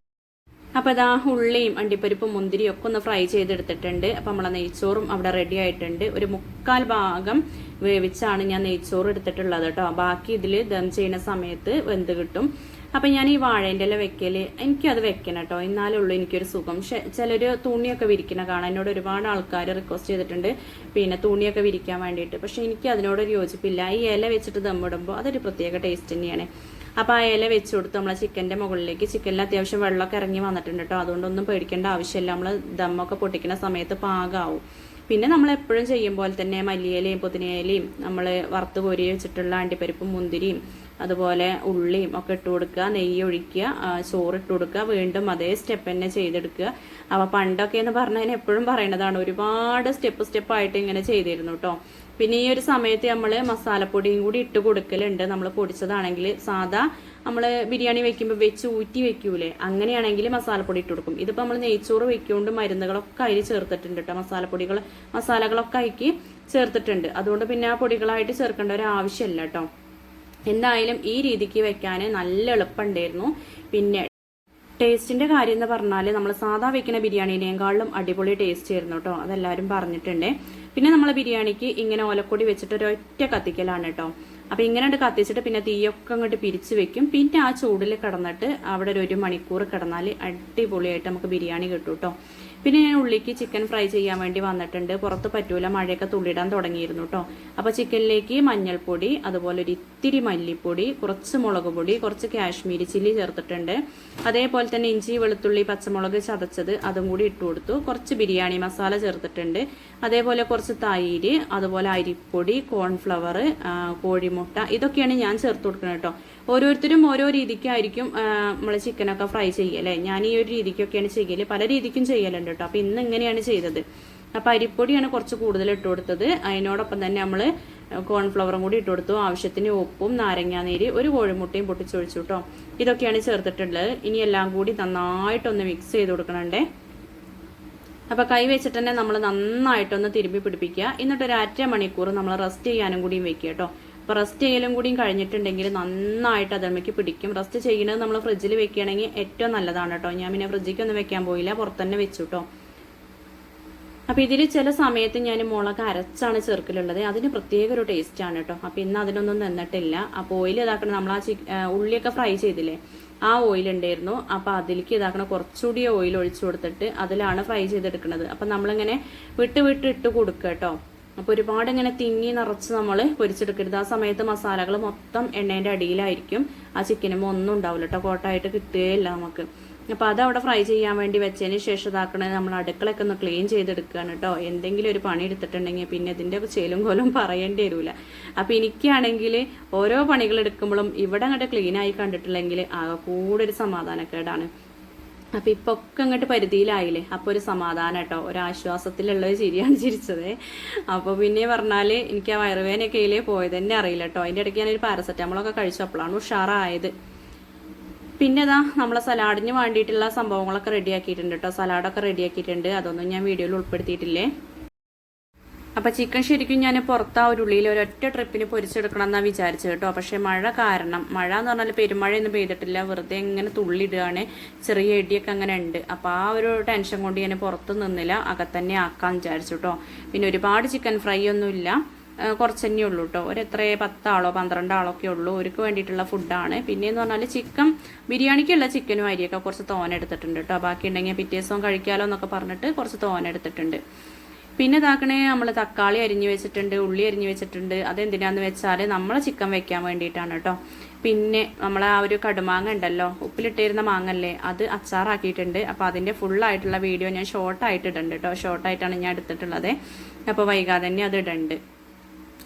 അപ്പോൾ ഇതാ ഉള്ളിയും അണ്ടിപ്പരിപ്പും മുന്തിരിയും ഒക്കെ ഒന്ന് ഫ്രൈ ചെയ്തെടുത്തിട്ടുണ്ട്. അപ്പോൾ നമ്മളെ നെയ്ച്ചോറും അവിടെ റെഡി ആയിട്ടുണ്ട്. ഒരു മുക്കാൽ ഭാഗം വേവിച്ചാണ് ഞാൻ നെയ്ച്ചോറ് എടുത്തിട്ടുള്ളത് കേട്ടോ. ബാക്കി ഇതിൽ ദം ചെയ്യുന്ന സമയത്ത് വെന്ത് കിട്ടും. അപ്പം ഞാൻ ഈ വാഴേന്റെ ഇല വെക്കൽ. എനിക്കത് വെക്കണം കേട്ടോ എന്നാലേ ഉള്ളൂ എനിക്കൊരു സുഖം. ചിലർ തുണിയൊക്കെ വിരിക്കണ കാണാൻ എന്നോട് ഒരുപാട് ആൾക്കാർ റിക്വസ്റ്റ് ചെയ്തിട്ടുണ്ട്. പിന്നെ തുണിയൊക്കെ വിരിക്കാൻ വേണ്ടിയിട്ട്. പക്ഷെ എനിക്ക് അതിനോടൊരു യോജിപ്പില്ല. ഈ ഇല വെച്ചിട്ട് ദമ്മിടുമ്പോൾ അതൊരു പ്രത്യേക ടേസ്റ്റ് തന്നെയാണ്. അപ്പോൾ ആ ഇല വെച്ച് കൊടുത്ത് നമ്മളെ ചിക്കന്റെ മുകളിലേക്ക് ചിക്കനിൽ അത്യാവശ്യം വെള്ളമൊക്കെ ഇറങ്ങി വന്നിട്ടുണ്ട് കേട്ടോ അതുകൊണ്ടൊന്നും പേടിക്കേണ്ട ആവശ്യമില്ല. നമ്മൾ ദമ്മൊക്കെ പൊട്ടിക്കുന്ന സമയത്ത് പാകാവും. പിന്നെ നമ്മൾ എപ്പോഴും ചെയ്യും പോലെ തന്നെ മല്ലിയിലയും പുതിനയിലയും നമ്മൾ വറുത്ത് കോരി വെച്ചിട്ടുള്ള അണ്ടിപ്പരിപ്പും മുന്തിരിയും അതുപോലെ ഉള്ളിയും ഒക്കെ ഇട്ട് കൊടുക്കുക നെയ്യ് ഒഴിക്കുക ചോറിട്ട് കൊടുക്കുക വീണ്ടും അതേ സ്റ്റെപ്പ് തന്നെ ചെയ്തെടുക്കുക. അപ്പോൾ പണ്ടൊക്കെ എന്ന് പറഞ്ഞാൽ എപ്പോഴും പറയേണ്ടതാണ് ഒരുപാട് സ്റ്റെപ്പ് സ്റ്റെപ്പ് ആയിട്ട് ഇങ്ങനെ ചെയ്തിരുന്നു കേട്ടോ പിന്നെ ഈ ഒരു സമയത്ത് നമ്മൾ മസാലപ്പൊടിയും കൂടി ഇട്ട് കൊടുക്കലുണ്ട്. നമ്മൾ പൊടിച്ചതാണെങ്കിൽ സാധാ നമ്മൾ ബിരിയാണി വെക്കുമ്പോൾ വെച്ച് ഊറ്റി വെക്കൂലേ അങ്ങനെയാണെങ്കിൽ മസാലപ്പൊടി ഇട്ട് കൊടുക്കും. ഇതിപ്പോൾ നമ്മൾ നെയ്ച്ചോറ് വെക്കുകൊണ്ട് മരുന്നുകളൊക്കെ അതിൽ ചേർത്തിട്ടുണ്ട് കേട്ടോ മസാലപ്പൊടികൾ മസാലകളൊക്കെ അതിക്ക് ചേർത്തിട്ടുണ്ട്. അതുകൊണ്ട് പിന്നെ ആ പൊടികളായിട്ട് ചേർക്കേണ്ട ഒരു ആവശ്യമില്ല കേട്ടോ എന്തായാലും ഈ രീതിക്ക് വെക്കാൻ നല്ല എളുപ്പമുണ്ടായിരുന്നു. പിന്നെ ടേസ്റ്റിന്റെ കാര്യം എന്ന് പറഞ്ഞാൽ നമ്മൾ സാധാ വെക്കുന്ന ബിരിയാണിനേക്കാളും അടിപൊളി ടേസ്റ്റ് ആയിരുന്നു കേട്ടോ. അതെല്ലാവരും പറഞ്ഞിട്ടുണ്ട്. പിന്നെ നമ്മൾ ബിരിയാണിക്ക് ഇങ്ങനെ ഓലക്കൊടി വെച്ചിട്ട് ഒരൊറ്റ കത്തിക്കലാണ് കേട്ടോ. അപ്പൊ ഇങ്ങനെ കത്തിച്ചിട്ട് പിന്നെ തീയൊക്കെ അങ്ങോട്ട് പിരിച്ചു വെക്കും. പിന്നെ ആ ചൂടിൽ കിടന്നിട്ട് അവിടെ ഒരു മണിക്കൂർ കിടന്നാൽ അടിപൊളിയായിട്ട് നമുക്ക് ബിരിയാണി കിട്ടും കേട്ടോ. പിന്നെ ഞാൻ ഉള്ളിക്ക് ചിക്കൻ ഫ്രൈ ചെയ്യാൻ വേണ്ടി വന്നിട്ടുണ്ട്. പുറത്ത് പറ്റൂല മഴയൊക്കെ തുള്ളിടാൻ തുടങ്ങിയിരുന്നു കേട്ടോ അപ്പോൾ ചിക്കനിലേക്ക് മഞ്ഞൾപ്പൊടി അതുപോലെ ഒരു ഇത്തിരി മല്ലിപ്പൊടി കുറച്ച് മുളക് പൊടി കുറച്ച് കാശ്മീരി ചില്ലി ചേർത്തിട്ടുണ്ട്. അതേപോലെ തന്നെ ഇഞ്ചി വെളുത്തുള്ളി പച്ചമുളക് ചതച്ചത് അതും കൂടി ഇട്ട് കൊടുത്തു. കുറച്ച് ബിരിയാണി മസാല ചേർത്തിട്ടുണ്ട്. അതേപോലെ കുറച്ച് തൈര് അതുപോലെ അരിപ്പൊടി കോൺഫ്ലവർ കോഴിമുട്ട ഇതൊക്കെയാണ് ഞാൻ ചേർത്ത് കൊടുക്കുന്നത് കേട്ടോ ഓരോരുത്തരും ഓരോ രീതിക്കായിരിക്കും നമ്മൾ ചിക്കനൊക്കെ ഫ്രൈ ചെയ്യല്ലേ ഞാൻ ഈ ഒരു രീതിക്കൊക്കെയാണ് ചെയ്യൽ പല രീതിക്കും ചെയ്യലുണ്ട് കേട്ടോ അപ്പം ഇന്ന് ഇങ്ങനെയാണ് ചെയ്തത്. അപ്പം അരിപ്പൊടിയാണ് കുറച്ച് കൂടുതൽ ഇട്ട് കൊടുത്തത്. അതിനോടൊപ്പം തന്നെ നമ്മൾ കോൺഫ്ലവറും കൂടി ഇട്ട് കൊടുത്തു. ആവശ്യത്തിന് ഉപ്പും നാരങ്ങാനീര് ഒരു കോഴിമുട്ടയും പൊട്ടിച്ചൊഴിച്ചു കേട്ടോ ഇതൊക്കെയാണ് ചേർത്തിട്ടുള്ളത്. ഇനി എല്ലാം കൂടി നന്നായിട്ടൊന്ന് മിക്സ് ചെയ്ത് കൊടുക്കണണ്ടേ? അപ്പോൾ കൈ വെച്ചിട്ട് തന്നെ നമ്മൾ നന്നായിട്ടൊന്ന് തിരുമ്പി പിടിപ്പിക്കുക. എന്നിട്ടൊരു അര മണിക്കൂർ നമ്മൾ റെസ്റ്റ് ചെയ്യാനും കൂടിയും വെക്കുക കേട്ടോ അപ്പോൾ റെസ്റ്റ് ചെയ്യലും കൂടിയും കഴിഞ്ഞിട്ടുണ്ടെങ്കിൽ നന്നായിട്ട് അതിലേക്ക് പിടിക്കും. റെസ്റ്റ് ചെയ്യുന്നത് നമ്മൾ ഫ്രിഡ്ജിൽ വെക്കുകയാണെങ്കിൽ ഏറ്റവും നല്ലതാണ് കേട്ടോ. ഞാൻ പിന്നെ ഫ്രിഡ്ജിക്കൊന്നും വെക്കാൻ പോയില്ല. പുറത്തന്നെ വെച്ചു കേട്ടോ അപ്പോൾ ഇതിൽ ചില സമയത്ത് ഞാൻ മുളക് അരച്ചാണ് ചേർക്കലുള്ളത്. അതിന് പ്രത്യേക ഒരു ടേസ്റ്റ് ആണ് കേട്ടോ അപ്പോൾ ഇന്ന് അതിനൊന്നും നിന്നിട്ടില്ല. അപ്പോൾ ഓയിൽ ഇതാക്കണം നമ്മൾ ആ ചിക്ക് ഉള്ളിയൊക്കെ ഫ്രൈ ചെയ്തില്ലേ? ആ ഓയിൽ ഉണ്ടായിരുന്നു. അപ്പോൾ അതിലേക്ക് ഇതാക്കണം കുറച്ചുകൂടി ഓയിൽ ഒഴിച്ചു കൊടുത്തിട്ട് അതിലാണ് ഫ്രൈ ചെയ്തെടുക്കുന്നത് അപ്പോൾ നമ്മളിങ്ങനെ വിട്ട് വിട്ട് ഇട്ട് കൊടുക്കുക കേട്ടോ അപ്പൊ ഒരുപാട് ഇങ്ങനെ തിങ്ങി നിറച്ച് നമ്മൾ പൊരിച്ചെടുക്കരുത്. ആ സമയത്ത് മസാലകൾ മൊത്തം എണ്ണേന്റെ അടിയിലായിരിക്കും. ആ ചിക്കനും ഒന്നും ഉണ്ടാവില്ല കേട്ടോ കോട്ടായിട്ട് കിട്ടുകയില്ല നമുക്ക്. അപ്പൊ അത് അവിടെ ഫ്രൈ ചെയ്യാൻ വേണ്ടി വെച്ചതിന് ശേഷം ഇതാക്കണേ നമ്മൾ അടുക്കളയൊക്കെ ഒന്ന് ക്ലീൻ ചെയ്തെടുക്കുകയാണ് കേട്ടോ എന്തെങ്കിലും ഒരു പണി എടുത്തിട്ടുണ്ടെങ്കിൽ പിന്നെ ഇതിന്റെ ചേലും കോലും പറയേണ്ടി വരില്ല അപ്പൊ എനിക്കാണെങ്കിൽ ഓരോ പണികൾ എടുക്കുമ്പോഴും ഇവിടെ അങ്ങോട്ട് ക്ലീനായി കണ്ടിട്ടില്ലെങ്കിൽ ആകെ കൂടെ ഒരു സമാധാനക്കേടാണ്. അപ്പൊ ഇപ്പൊ ഒക്കെ അങ്ങോട്ട് പരിധിയിലായില്ലേ? അപ്പൊ ഒരു സമാധാനം കേട്ടോ. ഒരു ആശ്വാസത്തിലുള്ള ഒരു ചിരിയാണ് ചിരിച്ചത്. അപ്പൊ പിന്നെ പറഞ്ഞാൽ എനിക്ക് ആ വയറുവേനൊക്കെ പോയത് തന്നെ അറിയില്ല കേട്ടോ. അതിന്റെ ഇടയ്ക്ക് ഞാനൊരു പാരസെറ്റാമോളൊക്കെ കഴിച്ചു. അപ്പോഴാണ് ഉഷാറായത്. പിന്നെ ഇതാ നമ്മളെ സലാഡിന് വേണ്ടിയിട്ടുള്ള സംഭവങ്ങളൊക്കെ റെഡിയാക്കിയിട്ടുണ്ട് കേട്ടോ. സലാഡൊക്കെ റെഡിയാക്കിയിട്ടുണ്ട്. അതൊന്നും ഞാൻ വീഡിയോയിൽ ഉൾപ്പെടുത്തിയിട്ടില്ലേ? അപ്പൊ ചിക്കൻ ശരിക്കും ഞാൻ പുറത്ത് ആ ഒരു ഉള്ളിയിൽ ഒരൊറ്റ ട്രിപ്പിന് പൊരിച്ചെടുക്കണം എന്നാ വിചാരിച്ചത് കേട്ടോ. പക്ഷെ മഴ കാരണം മഴ എന്ന് പറഞ്ഞാൽ പെരുമഴയൊന്നും പെയ്തിട്ടില്ല. വെറുതെ ഇങ്ങനെ തുള്ളിയിടുകയാണ്. ചെറിയ ഇടിയൊക്കെ അങ്ങനെ ഉണ്ട്. അപ്പൊ ആ ഒരു ടെൻഷൻ കൊണ്ട് ഞാൻ പുറത്ത് നിന്നില്ല. അകത്തന്നെ ആക്കാൻ വിചാരിച്ചു കേട്ടോ. പിന്നെ ഒരുപാട് ചിക്കൻ ഫ്രൈ ഒന്നും ഇല്ല. ആ, കുറച്ച് തന്നെ ഉള്ളൂ കേട്ടോ. ഒരു എത്ര പത്താളോ പന്ത്രണ്ടാളോ ഒക്കെ ഉള്ളൂ. ഒരുക്ക് വേണ്ടിയിട്ടുള്ള ഫുഡാണ് പിന്നെയെന്ന് പറഞ്ഞാൽ ചിക്കൻ ബിരിയാണിക്കുള്ള ചിക്കനും അരിയൊക്കെ കുറച്ച് തോനെടുത്തിട്ടുണ്ട് കേട്ടോ. ബാക്കി ഉണ്ടെങ്കിൽ പിറ്റേ ദിവസം കഴിക്കാലോ എന്നൊക്കെ പറഞ്ഞിട്ട് കുറച്ച് തോന എടുത്തിട്ടുണ്ട്. പിന്നെ ഇതാക്കണേ നമ്മൾ തക്കാളി അരിഞ്ഞു വെച്ചിട്ടുണ്ട് ഉള്ളി അരിഞ്ഞു വെച്ചിട്ടുണ്ട്. അതെന്തിനാന്ന് വെച്ചാൽ നമ്മൾ ചിക്കൻ വെക്കാൻ വേണ്ടിയിട്ടാണ് കേട്ടോ പിന്നെ നമ്മൾ ആ ഒരു കടുമാങ്ങ ഉണ്ടല്ലോ ഉപ്പിലിട്ടിരുന്ന മാങ്ങല്ലേ അത് അച്ചാറാക്കിയിട്ടുണ്ട്. അപ്പോൾ അതിന്റെ ഫുള്ളായിട്ടുള്ള വീഡിയോ ഞാൻ ഷോർട്ടായിട്ട് കേട്ടോ ഷോർട്ടായിട്ടാണ് ഞാൻ എടുത്തിട്ടുള്ളത്. അപ്പോൾ വൈകാതെ തന്നെ അത് ഇടണ്ട്.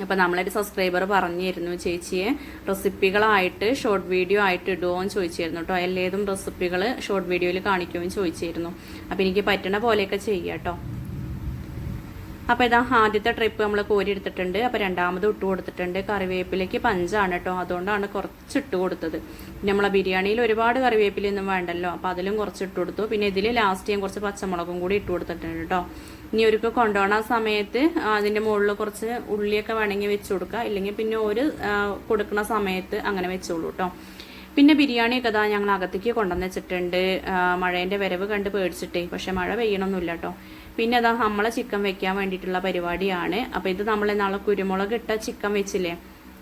അപ്പോൾ നമ്മളൊരു സബ്സ്ക്രൈബർ പറഞ്ഞിരുന്നു ചേച്ചിയെ റെസിപ്പികളായിട്ട് ഷോർട്ട് വീഡിയോ ആയിട്ട് ഇടുമോ എന്ന് ചോദിച്ചിരുന്നു കേട്ടോ എല്ലാതും റെസിപ്പികൾ ഷോർട്ട് വീഡിയോയിൽ കാണിക്കുമെന്ന് ചോദിച്ചിരുന്നു. അപ്പോൾ എനിക്ക് പറ്റണ പോലെയൊക്കെ ചെയ്യാം കേട്ടോ അപ്പോൾ ഇതാ ആദ്യത്തെ ട്രിപ്പ് നമ്മൾ കോരി എടുത്തിട്ടുണ്ട്. അപ്പോൾ രണ്ടാമത് ഇട്ട് കൊടുത്തിട്ടുണ്ട്. കറിവേപ്പിലേക്ക് പഞ്ചാണ് കേട്ടോ അതുകൊണ്ടാണ് കുറച്ച് ഇട്ട് കൊടുത്തത്. പിന്നെ നമ്മളെ ബിരിയാണിയിൽ ഒരുപാട് കറിവേപ്പിലൊന്നും വേണ്ടല്ലോ. അപ്പോൾ അതിലും കുറച്ച് ഇട്ട് കൊടുത്തു. പിന്നെ ഇതിൽ ലാസ്റ്റ് ഞാൻ കുറച്ച് പച്ചമുളകും കൂടി ഇട്ട് കൊടുത്തിട്ടുണ്ട് കേട്ടോ ഇനി ഒരുക്ക് കൊണ്ടുപോകണ സമയത്ത് അതിന്റെ മുകളിൽ കുറച്ച് ഉള്ളിയൊക്കെ വേണമെങ്കിൽ വെച്ച് കൊടുക്കുക. ഇല്ലെങ്കിൽ പിന്നെ ഒരു കൊടുക്കുന്ന സമയത്ത് അങ്ങനെ വെച്ചോളൂ കേട്ടോ പിന്നെ ബിരിയാണിയൊക്കെ ഇതാ ഞങ്ങൾ അകത്തേക്ക് കൊണ്ടുവന്ന് വെച്ചിട്ടുണ്ട്. മഴേന്റെ വരവ് കണ്ട് പേടിച്ചിട്ടേ. പക്ഷെ മഴ പെയ്യണമൊന്നുമില്ല കേട്ടോ പിന്നെ അതാ നമ്മളെ ചിക്കൻ വെക്കാൻ വേണ്ടിയിട്ടുള്ള പരിപാടിയാണ്. അപ്പൊ ഇത് നമ്മൾ നാളെ കുരുമുളക് ഇട്ട ചിക്കൻ വെച്ചില്ലേ?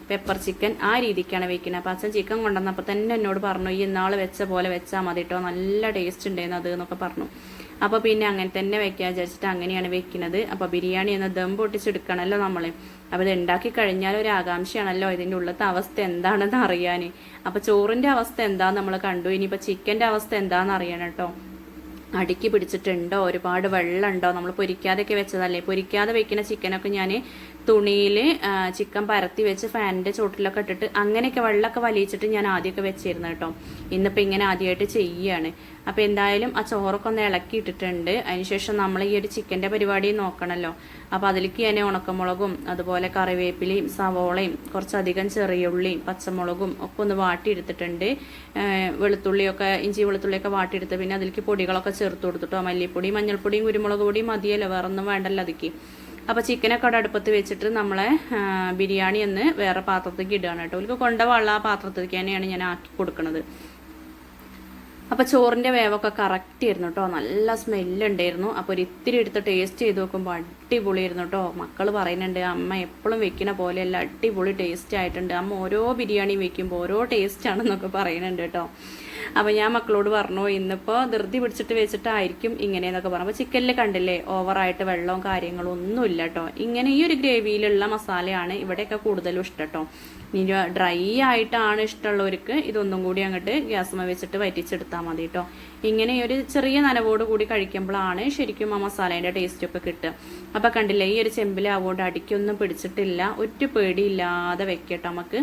പെപ്പർ ചിക്കൻ ആ രീതിക്കാണ് വെക്കുന്നത് അപ്പം അച്ഛൻ ചിക്കൻ കൊണ്ടുവന്നപ്പോൾ തന്നെ എന്നോട് പറഞ്ഞു ഈ നാൾ വെച്ച പോലെ വെച്ചാൽ മതി കേട്ടോ നല്ല ടേസ്റ്റ് ഉണ്ടായിരുന്നു അത് എന്നൊക്കെ പറഞ്ഞു. അപ്പോൾ പിന്നെ അങ്ങനെ തന്നെ വെക്കാൻ വിചാരിച്ചിട്ട് അങ്ങനെയാണ് വെക്കുന്നത് അപ്പോൾ ബിരിയാണി എന്ന ദം പൊട്ടിച്ചെടുക്കണമല്ലോ നമ്മൾ അപ്പോൾ ഇത് ഉണ്ടാക്കി കഴിഞ്ഞാൽ ഒരു ആകാംക്ഷയാണല്ലോ. ഇതിന്റെ ഉള്ളത്തെ അവസ്ഥ എന്താണെന്ന് അറിയാൻ അപ്പോൾ ചോറിന്റെ അവസ്ഥ എന്താന്ന് നമ്മൾ കണ്ടു. ഇനിയിപ്പോൾ ചിക്കന്റെ അവസ്ഥ എന്താണെന്ന് അറിയണം കേട്ടോ അടുക്കി പിടിച്ചിട്ടുണ്ടോ? ഒരുപാട് വെള്ളമുണ്ടോ? നമ്മൾ പൊരിക്കാതെയൊക്കെ വെച്ചതല്ലേ? പൊരിക്കാതെ വെക്കുന്ന ചിക്കനൊക്കെ ഞാൻ തുണിയിൽ ചിക്കൻ പരത്തി വെച്ച് ഫാനിന്റെ ചോട്ടിലൊക്കെ ഇട്ടിട്ട് അങ്ങനെയൊക്കെ വെള്ളമൊക്കെ വലിയിച്ചിട്ട് ഞാൻ ആദ്യമൊക്കെ വെച്ചിരുന്നു കേട്ടോ. ഇന്നിപ്പോൾ ഇങ്ങനെ ആദ്യമായിട്ട് ചെയ്യുകയാണ്. അപ്പോൾ എന്തായാലും ആ ചോറൊക്കെ ഒന്ന് ഇളക്കി ഇട്ടിട്ടുണ്ട് അതിനുശേഷം നമ്മൾ ഈ ഒരു ചിക്കന്റെ പരിപാടി നോക്കണമല്ലോ അപ്പോൾ അതിലേക്ക് ഞാൻ ഉണക്കമുളകും അതുപോലെ കറിവേപ്പിലയും സവോളയും കുറച്ചധികം ചെറിയുള്ളിയും പച്ചമുളകും ഒക്കെ ഒന്ന് വാട്ടിയെടുത്തിട്ടുണ്ട്. വെളുത്തുള്ളിയൊക്കെ ഇഞ്ചി വെളുത്തുള്ളിയൊക്കെ വാട്ടിയെടുത്ത് പിന്നെ അതിലേക്ക് പൊടികളൊക്കെ ചേർത്ത് കൊടുത്തിട്ടോ. മല്ലിപ്പൊടി മഞ്ഞൾപ്പൊടിയും കുരുമുളക് പൊടിയും മതിയല്ലോ വേറൊന്നും വേണ്ടല്ലോ അതിക്ക്. അപ്പോൾ ചിക്കനൊക്കെ അവിടെ അടുപ്പത്ത് വെച്ചിട്ട് നമ്മളെ ബിരിയാണി ഒന്ന് വേറെ പാത്രത്തേക്ക് ഇടുകയാണ് കേട്ടോ. അവർക്ക് കൊണ്ടുപോകാനുള്ള ആ പാത്രത്തേക്ക് തന്നെയാണ് ഞാൻ ആക്കി കൊടുക്കുന്നത് അപ്പോൾ ചോറിന്റെ വേവൊക്കെ കറക്റ്റ് ആയിരുന്നു കേട്ടോ നല്ല സ്മെല്ലുണ്ടായിരുന്നു അപ്പോൾ ഒരു ഇത്തിരി എടുത്ത് ടേസ്റ്റ് ചെയ്ത് നോക്കുമ്പോൾ അടിപൊളിയായിരുന്നു കേട്ടോ മക്കൾ പറയുന്നുണ്ട് അമ്മ എപ്പോഴും വെക്കുന്ന പോലെയല്ല അടിപൊളി ടേസ്റ്റ് ആയിട്ടുണ്ട്. അമ്മ ഓരോ ബിരിയാണി വെക്കുമ്പോൾ ഓരോ ടേസ്റ്റ് ആണെന്നൊക്കെ പറയുന്നുണ്ട് കേട്ടോ അപ്പോൾ ഞാൻ മക്കളോട് പറഞ്ഞു ഇന്നിപ്പോൾ ധൃതി പിടിച്ചിട്ട് വെച്ചിട്ടായിരിക്കും ഇങ്ങനെയെന്നൊക്കെ പറഞ്ഞു. അപ്പോൾ ചിക്കനിൽ കണ്ടില്ലേ ഓവറായിട്ട് വെള്ളവും കാര്യങ്ങളും ഒന്നുമില്ല കേട്ടോ ഇങ്ങനെ ഈ ഒരു ഗ്രേവിയിലുള്ള മസാലയാണ് ഇവിടെയൊക്കെ കൂടുതലും ഇഷ്ടം കേട്ടോ ഇനി ഡ്രൈ ആയിട്ടാണ് ഇഷ്ടമുള്ളവർക്ക് ഇതൊന്നും കൂടി അങ്ങോട്ട് ഗ്യാസ്മ വെച്ചിട്ട് വറ്റിച്ചെടുത്താൽ മതി കേട്ടോ ഇങ്ങനെ ഒരു ചെറിയ നനവോട് കൂടി കഴിക്കുമ്പോഴാണ് ശരിക്കും ആ മസാലേന്റെ ടേസ്റ്റ് ഒക്കെ കിട്ടുക. അപ്പം കണ്ടില്ലേ ഈ ഒരു ചെമ്പിലാവുകൊണ്ട് അടിക്കൊന്നും പിടിച്ചിട്ടില്ല ഒറ്റ പേടിയില്ലാതെ വെക്കട്ടോ നമുക്ക്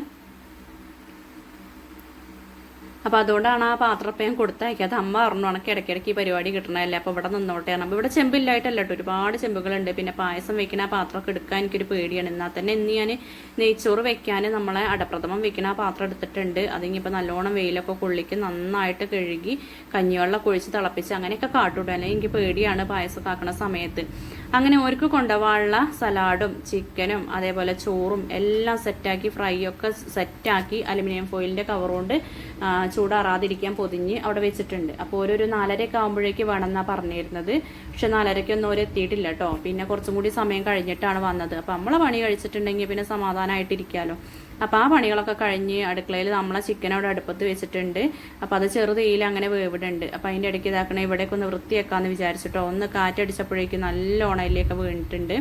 അപ്പൊ അതുകൊണ്ടാണ് ആ പാത്രപ്പയം കൊടുത്തയക്കുക. കൊടുത്തയക്കാതെ അമ്മ പറഞ്ഞു ഉണക്ക് ഇടയ്ക്കിടയ്ക്ക് ഈ പരിപാടി കിട്ടണമല്ലേ അപ്പൊ ഇവിടെ നിന്നോട്ടെ. അപ്പൊ ഇവിടെ ചെമ്പില്ലായിട്ടല്ല ഒരുപാട് ചെമ്പുകളുണ്ട്. പിന്നെ പായസം വെക്കുന്ന ആ പാത്രമൊക്കെ എടുക്കാൻ എനിക്കൊരു പേടിയാണ്. എന്നാൽ തന്നെ ഇന്ന് ഞാൻ നെയ്ച്ചോറ് വെക്കാൻ നമ്മളെ അടപ്രഥമം വെക്കുന്ന ആ പാത്രം എടുത്തിട്ടുണ്ട്. അതിങ്ങിപ്പോൾ നല്ലോണം വെയിലൊക്കെ കൊള്ളിക്ക് നന്നായിട്ട് കഴുകി കഞ്ഞിവെള്ളം ഒഴിച്ച് തിളപ്പിച്ച് അങ്ങനെയൊക്കെ കാട്ടൂട്ടോ അല്ലെങ്കിൽ എനിക്ക് പേടിയാണ് പായസം കാക്കണ സമയത്ത്. അങ്ങനെ ഓർക്ക് കൊണ്ടുപോകാനുള്ള സലാഡും ചിക്കനും അതേപോലെ ചോറും എല്ലാം സെറ്റാക്കി ഫ്രൈ ഒക്കെ സെറ്റാക്കി അലുമിനിയം ഫോയിലിന്റെ കവർ കൊണ്ട് ചൂടാറാതിരിക്കാൻ പൊതിഞ്ഞ് അവിടെ വെച്ചിട്ടുണ്ട്. അപ്പോൾ ഓരോരു നാലരയൊക്കെ ആകുമ്പോഴേക്ക് വേണമെന്നാണ് പറഞ്ഞിരുന്നത്. പക്ഷെ നാലരയ്ക്കൊന്നും ഓരോ എത്തിയിട്ടില്ല കേട്ടോ പിന്നെ കുറച്ചും കൂടി സമയം കഴിഞ്ഞിട്ടാണ് വന്നത്. അപ്പോൾ നമ്മളെ പണി കഴിച്ചിട്ടുണ്ടെങ്കിൽ പിന്നെ സമാധാനമായിട്ടിരിക്കാമല്ലോ അപ്പോൾ ആ പണികളൊക്കെ കഴിഞ്ഞ് അടുക്കളയിൽ നമ്മളെ ചിക്കൻ അവിടെ അടുപ്പത്ത് വെച്ചിട്ടുണ്ട്. അപ്പോൾ അത് ചെറുതീയിൽ അങ്ങനെ വേവിടുണ്ട് അപ്പോൾ അതിന്റെ ഇടയ്ക്ക് ഇതാക്കണേ ഇവിടേക്ക് ഒന്ന് വൃത്തിയാക്കാമെന്ന് വിചാരിച്ചിട്ടോ. ഒന്ന് കാറ്റടിച്ചപ്പോഴേക്കും നല്ല അതിലേക്ക് വീണിട്ടുണ്ട്.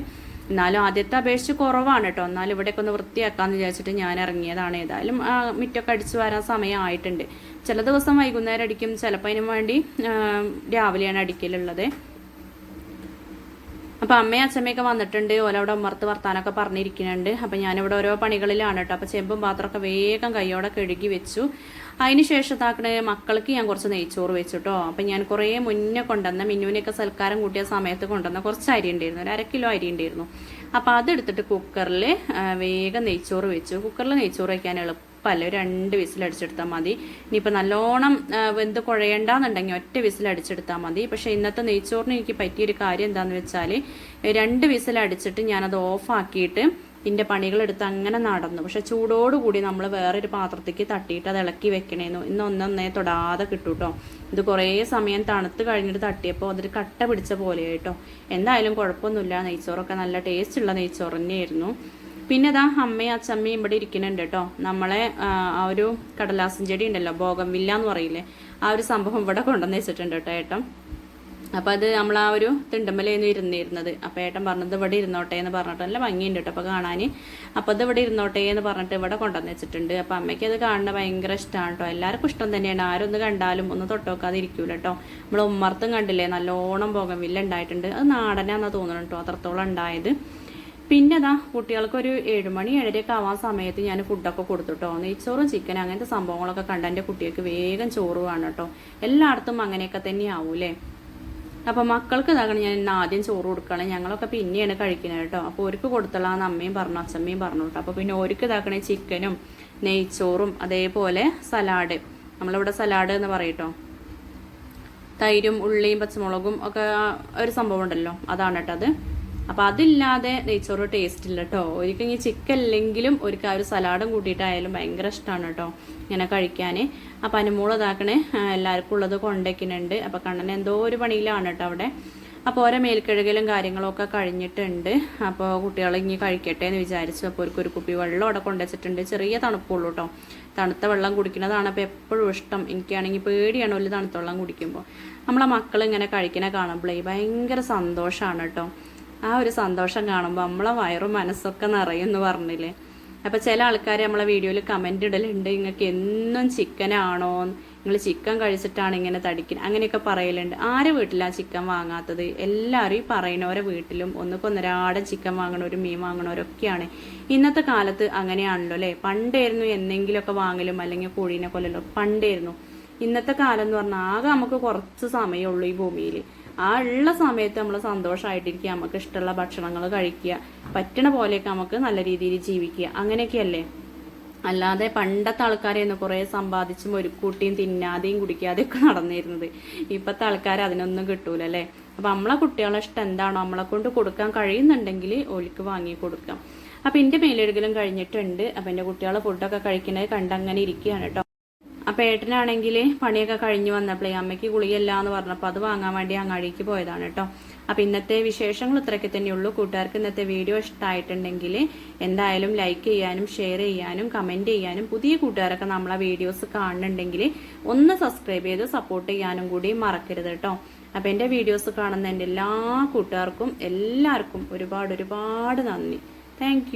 എന്നാലും ആദ്യത്തെ അപേക്ഷിച്ച് കുറവാണ് കേട്ടോ എന്നാലും ഇവിടെയൊക്കെ ഒന്ന് വൃത്തിയാക്കാമെന്ന് വിചാരിച്ചിട്ട് ഞാൻ ഇറങ്ങിയതാണ്. ഏതായാലും മിറ്റൊക്കെ അടിച്ചു വരാൻ സമയമായിട്ടുണ്ട്. ചില ദിവസം വൈകുന്നേരം അടിക്കും. ചിലപ്പോൾ അതിന് വേണ്ടി രാവിലെയാണ് അടിക്കലുള്ളത്. അപ്പൊ അമ്മയും അച്ഛമ്മയൊക്കെ വന്നിട്ടുണ്ട്. ഓലവിടെ ഉമ്മർത്ത് വർത്താനൊക്കെ പറഞ്ഞിരിക്കുന്നുണ്ട്. അപ്പൊ ഞാനിവിടെ ഓരോ പണികളിലാണ് കേട്ടോ. അപ്പൊ ചെമ്പും പാത്രമൊക്കെ വേഗം കൈയോടെ കഴുകി വെച്ചു. അതിന് ശേഷം താക്കണേ മക്കൾക്ക് ഞാൻ കുറച്ച് നെയ്ച്ചോറ് വെച്ചു കേട്ടോ. അപ്പൊ ഞാൻ കുറേ മുന്നേ കൊണ്ടുവന്ന മിന്നുവിനെയൊക്കെ സൽക്കാരം കൂട്ടിയ സമയത്ത് കൊണ്ടുവന്ന കുറച്ച് അരി ഉണ്ടായിരുന്നു. ഒരു അര കിലോ അരി ഉണ്ടായിരുന്നു. അപ്പൊ അതെടുത്തിട്ട് കുക്കറിൽ വേഗം നെയ്ച്ചോറ് വെച്ചു. കുക്കറിൽ നെയ്ച്ചോറ് വയ്ക്കാൻ എളുപ്പമല്ല ഒരു രണ്ട് വിസിലടിച്ചെടുത്താൽ മതി. ഇനിയിപ്പോൾ നല്ലോണം വെന്ത് കുഴയണ്ടെന്നുണ്ടെങ്കിൽ ഒറ്റ വിസിലടിച്ചെടുത്താൽ മതി. പക്ഷേ ഇന്നത്തെ നെയ്ച്ചോറിന് എനിക്ക് പറ്റിയൊരു കാര്യം എന്താണെന്ന് വെച്ചാൽ രണ്ട് വിസിലടിച്ചിട്ട് ഞാനത് ഓഫാക്കിയിട്ട് ഇതിന്റെ പണികളെടുത്ത് അങ്ങനെ നടന്നു. പക്ഷെ ചൂടോടുകൂടി നമ്മൾ വേറൊരു പാത്രത്തേക്ക് തട്ടിയിട്ട് അത് ഇളക്കി വെക്കണേന്നു. ഇന്ന് ഒന്നൊന്നേ തൊടാതെ കിട്ടും കേട്ടോ ഇത് കുറേ സമയം തണുത്ത് കഴിഞ്ഞിട്ട് തട്ടിയപ്പോൾ അതൊരു കട്ട പിടിച്ച പോലെയായിട്ടോ. എന്തായാലും കുഴപ്പമൊന്നുമില്ല. നെയ്ച്ചോറൊക്കെ നല്ല ടേസ്റ്റുള്ള നെയ്ച്ചോറ് തന്നെയായിരുന്നു. പിന്നെ ഇതാ അമ്മയും അച്ചമ്മയും ഇവിടെ ഇരിക്കുന്നുണ്ട് കേട്ടോ. നമ്മളെ ആ, ഒരു കടലാസൻ ചെടി ഉണ്ടല്ലോ ബോഗംവില്ല എന്ന് പറയില്ലേ. ആ ഒരു സംഭവം ഇവിടെ കൊണ്ടുവന്ന് വെച്ചിട്ടുണ്ട് കേട്ടോ ഏട്ടൻ. അപ്പൊ അത് നമ്മൾ ആ ഒരു തിണ്ടമ്മലായിരുന്നു ഇരുന്നിരുന്നത്. അപ്പൊ ഏട്ടൻ പറഞ്ഞത് ഇവിടെ ഇരുന്നോട്ടെ എന്ന് പറഞ്ഞിട്ട് നല്ല ഭംഗിയുണ്ട് കേട്ടോ അപ്പൊ കാണാൻ അപ്പൊ അത് ഇവിടെ ഇരുന്നോട്ടെ എന്ന് പറഞ്ഞിട്ട് ഇവിടെ കൊണ്ടുവന്ന് വെച്ചിട്ടുണ്ട്. അപ്പൊ അമ്മയ്ക്ക് അത് കാണുന്ന ഭയങ്കര ഇഷ്ടമാണ് കേട്ടോ. എല്ലാവർക്കും ഇഷ്ടം തന്നെയാണ്. ആരൊന്ന് കണ്ടാലും ഒന്ന് തൊട്ടുനോക്കാതെ ഇരിക്കൂല കേട്ടോ. നമ്മൾ ഉമ്മർത്തും കണ്ടില്ലേ നല്ലോണം ബോഗംവില്ല ഉണ്ടായിട്ടുണ്ട്. അത് നാടനാന്നാ തോന്നുന്നു കേട്ടോ. അത്രത്തോളം ഉണ്ടായത്. പിന്നെ കുട്ടികൾക്ക് ഒരു ഏഴുമണി ഏഴരയൊക്കെ ആവാൻ സമയത്ത് ഞാൻ ഫുഡൊക്കെ കൊടുത്തുട്ടോ. നെയ്ച്ചോറും ചിക്കൻ അങ്ങനത്തെ സംഭവങ്ങളൊക്കെ കണ്ട എന്റെ കുട്ടികൾക്ക് വേഗം ചോറ് വേണം കേട്ടോ എല്ലായിടത്തും അങ്ങനെയൊക്കെ തന്നെ ആവൂലേ അപ്പൊ മക്കൾക്ക് ഇതാകണം ഞാൻ ഇന്ന് ആദ്യം ചോറ് കൊടുക്കണം. ഞങ്ങളൊക്കെ പിന്നെയാണ് കഴിക്കുന്നത് കേട്ടോ. അപ്പോൾ ഒരുക്ക് കൊടുത്തളാന്ന് അമ്മയും പറഞ്ഞു അച്ഛമ്മയും പറഞ്ഞു കേട്ടോ. അപ്പോൾ പിന്നെ ഒരുക്ക് ഇതാക്കണേ ചിക്കനും നെയ്ച്ചോറും അതേപോലെ സലാഡ് നമ്മളിവിടെ സലാഡ് എന്ന് പറയട്ടോ. തൈരും ഉള്ളിയും പച്ചമുളകും ഒക്കെ ഒരു സംഭവം ഉണ്ടല്ലോ. അതാണ് കേട്ടോ അത്. അപ്പൊ അതില്ലാതെ നെയ്ച്ചോറ് ടേസ്റ്റ് ഇല്ല കേട്ടോ ഒരിക്കലും ഈ ചിക്കൻ ഇല്ലെങ്കിലും ഒരിക്കൽ ഒരു സലാഡും കൂട്ടിയിട്ടായാലും ഭയങ്കര ഇഷ്ടമാണ് കേട്ടോ ഇങ്ങനെ കഴിക്കാൻ അപ്പൊ അനുമോളതാക്കണേ എല്ലാവർക്കും ഉള്ളത് കൊണ്ടേക്കുന്നുണ്ട് അപ്പൊ കണ്ണൻ എന്തോ ഒരു പണിയിലാണ് കേട്ടോ അവിടെ. അപ്പോൾ ഓരോ മേൽക്കിഴകലും കാര്യങ്ങളും ഒക്കെ കഴിഞ്ഞിട്ടുണ്ട്. അപ്പോൾ കുട്ടികളെ ഇനി കഴിക്കട്ടെ എന്ന് വിചാരിച്ചു. അപ്പോൾ ഒരു ഒരു കുപ്പി വെള്ളം അവിടെ കൊണ്ടുവച്ചിട്ടുണ്ട്. ചെറിയ തണുപ്പുള്ളൂ കേട്ടോ തണുത്ത വെള്ളം കുടിക്കുന്നതാണ് അപ്പോൾ എപ്പോഴും ഇഷ്ടം. എനിക്കാണെങ്കിൽ പേടിയാണ് ഒരു തണുത്ത വെള്ളം കുടിക്കുമ്പോൾ നമ്മളെ മക്കൾ ഇങ്ങനെ കഴിക്കണ കാണുമ്പോഴേ ഭയങ്കര സന്തോഷമാണ് കേട്ടോ ആ ഒരു സന്തോഷം കാണുമ്പോൾ നമ്മളെ വയറും മനസ്സൊക്കെ നിറയുമെന്ന് പറഞ്ഞില്ലേ? അപ്പോൾ ചില ആൾക്കാർ നമ്മളെ വീഡിയോയിൽ കമന്റ് ഇടലുണ്ട്. നിങ്ങൾക്ക് എന്നും ചിക്കനാണോ നിങ്ങൾ ചിക്കൻ കഴിച്ചിട്ടാണ് ഇങ്ങനെ തടിക്കുന്നത് അങ്ങനെയൊക്കെ പറയലുണ്ട്. ആരെ വീട്ടിലാണ് ചിക്കൻ വാങ്ങാത്തത്? എല്ലാവരും ഈ പറയുന്നവരെ വീട്ടിലും ഒന്നിപ്പോൾ ഒന്നരാടൻ ചിക്കൻ വാങ്ങണവരും മീൻ വാങ്ങണവരൊക്കെയാണ് ഇന്നത്തെ കാലത്ത് അങ്ങനെയാണല്ലോ അല്ലേ? പണ്ടായിരുന്നു എന്തെങ്കിലുമൊക്കെ വാങ്ങലും അല്ലെങ്കിൽ കോഴീനെ കൊല്ലലോ പണ്ടായിരുന്നു. ഇന്നത്തെ കാലം എന്ന് പറഞ്ഞാൽ ആകെ നമുക്ക് കുറച്ച് സമയമുള്ളൂ ഈ ഭൂമിയിൽ ആ ഉള്ള സമയത്ത് നമ്മൾ സന്തോഷമായിട്ടിരിക്കുക നമുക്ക് ഇഷ്ടമുള്ള ഭക്ഷണങ്ങൾ കഴിക്കുക പറ്റണ പോലെയൊക്കെ നമുക്ക് നല്ല രീതിയിൽ ജീവിക്കുക. അങ്ങനെയൊക്കെയല്ലേ? അല്ലാതെ പണ്ടത്തെ ആൾക്കാരെന്ന് കുറേ സമ്പാദിച്ചും ഒരു കൂട്ടിയും തിന്നാതെയും കുടിക്കാതെയും ഒക്കെ നടന്നിരുന്നത്. ഇപ്പോഴത്തെ ആൾക്കാർ അതിനൊന്നും കിട്ടൂല അല്ലേ? അപ്പം നമ്മളെ കുട്ടികളെ ഇഷ്ടം എന്താണോ നമ്മളെ കൊണ്ട് കൊടുക്കാൻ കഴിയുന്നുണ്ടെങ്കിൽ ഓലിക്ക് വാങ്ങി കൊടുക്കാം. അപ്പം എന്റെ മേലെടുക്കലും കഴിഞ്ഞിട്ടുണ്ട്. അപ്പം എന്റെ കുട്ടികളെ ഫുഡൊക്കെ കഴിക്കുന്നത് കണ്ടങ്ങനെ ഇരിക്കുകയാണ് കേട്ടോ അപ്പൊ ഏട്ടനാണെങ്കിൽ പണിയൊക്കെ കഴിഞ്ഞു വന്നപ്പോഴേ അമ്മയ്ക്ക് ഗുളികയല്ല എന്ന് പറഞ്ഞപ്പോൾ അത് വാങ്ങാൻ വേണ്ടി അങ്ങാടിക്ക് പോയതാണ് കേട്ടോ. അപ്പൊ ഇന്നത്തെ വിശേഷങ്ങൾ ഇത്രയൊക്കെ തന്നെയുള്ളൂ. കൂട്ടുകാർക്ക് ഇന്നത്തെ വീഡിയോ ഇഷ്ടമായിട്ടുണ്ടെങ്കിൽ എന്തായാലും ലൈക്ക് ചെയ്യാനും ഷെയർ ചെയ്യാനും കമന്റ് ചെയ്യാനും പുതിയ കൂട്ടുകാരൊക്കെ നമ്മളെ വീഡിയോസ് കാണുന്നുണ്ടെങ്കിൽ ഒന്ന് സബ്സ്ക്രൈബ് ചെയ്ത് സപ്പോർട്ട് ചെയ്യാനും കൂടി മറക്കരുത് കേട്ടോ. അപ്പൊ എന്റെ വീഡിയോസ് കാണുന്ന എന്റെ എല്ലാ കൂട്ടുകാർക്കും എല്ലാവർക്കും ഒരുപാട് ഒരുപാട് നന്ദി. താങ്ക്